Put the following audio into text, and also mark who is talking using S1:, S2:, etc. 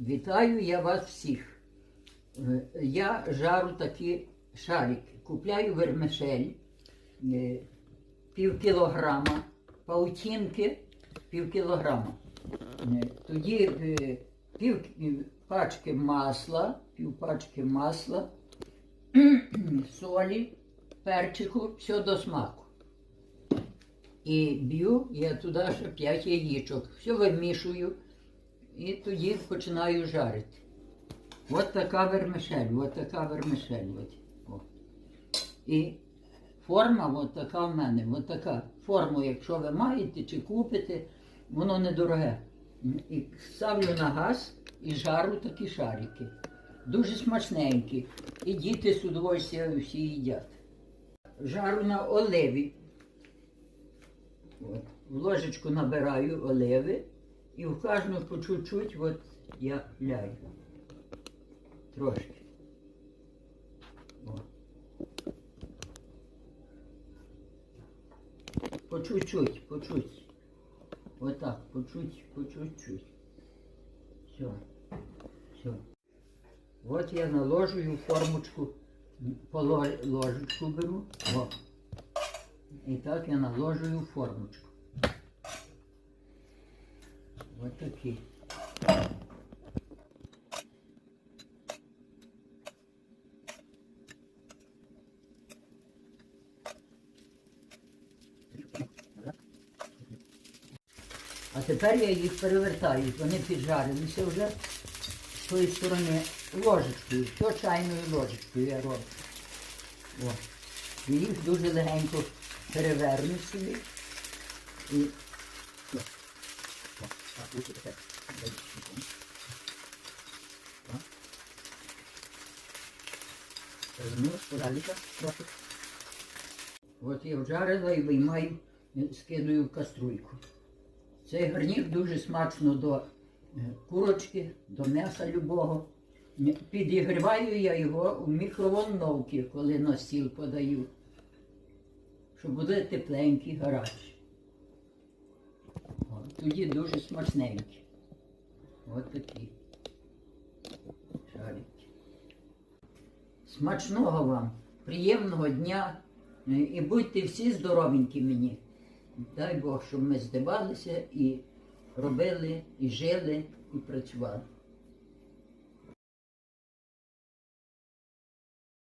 S1: Вітаю я вас всіх. Е, Я жару такі шарики. Купляю вермишель е, пів кілограма, паутінки пів кілограма. Е, Тоді пів пачки масла, пів пачки масла, солі, перчику, все до смаку. І б'ю я туди ще 5 яєчок. Все вимішую і тоді починаю жарити. От така вермишель, от така вермишель. От. І форма от така в мене, от така. Форму, якщо ви маєте чи купите, воно недороге. І ставлю на газ і жару такі шарики. Дуже смачненькі. І діти з удовольствием всі їдять. Жару на оливі. От. В ложечку набираю оливи і в кожну по чуть-чуть от я ляю. Трошки. О. По чуть-чуть, по чуть. Отак, по чуть, по чуть-чуть. Все. Все. От я наложую формочку, ложечку беру. О. І так я наложую формочку. Ось такі. А тепер я їх перевертаю. Вони піджарилися вже з тої сторони ложечкою, то чайною ложечкою я роблю. О. І їх дуже легенько переверну собі. І От я вжарила і виймаю, скидаю в каструльку. Цей гарнір дуже смачно до е, курочки, до м'яса любого. Підігріваю я його у мікроволновці, коли на стіл подаю, щоб були тепленькі, гарячі. Тоді дуже смачненькі. От такі шарики. Смачного вам, приємного дня е, і будьте всі здоровенькі мені. Дай Бог, щоб ми здивалися і робили, і жили, і працювали.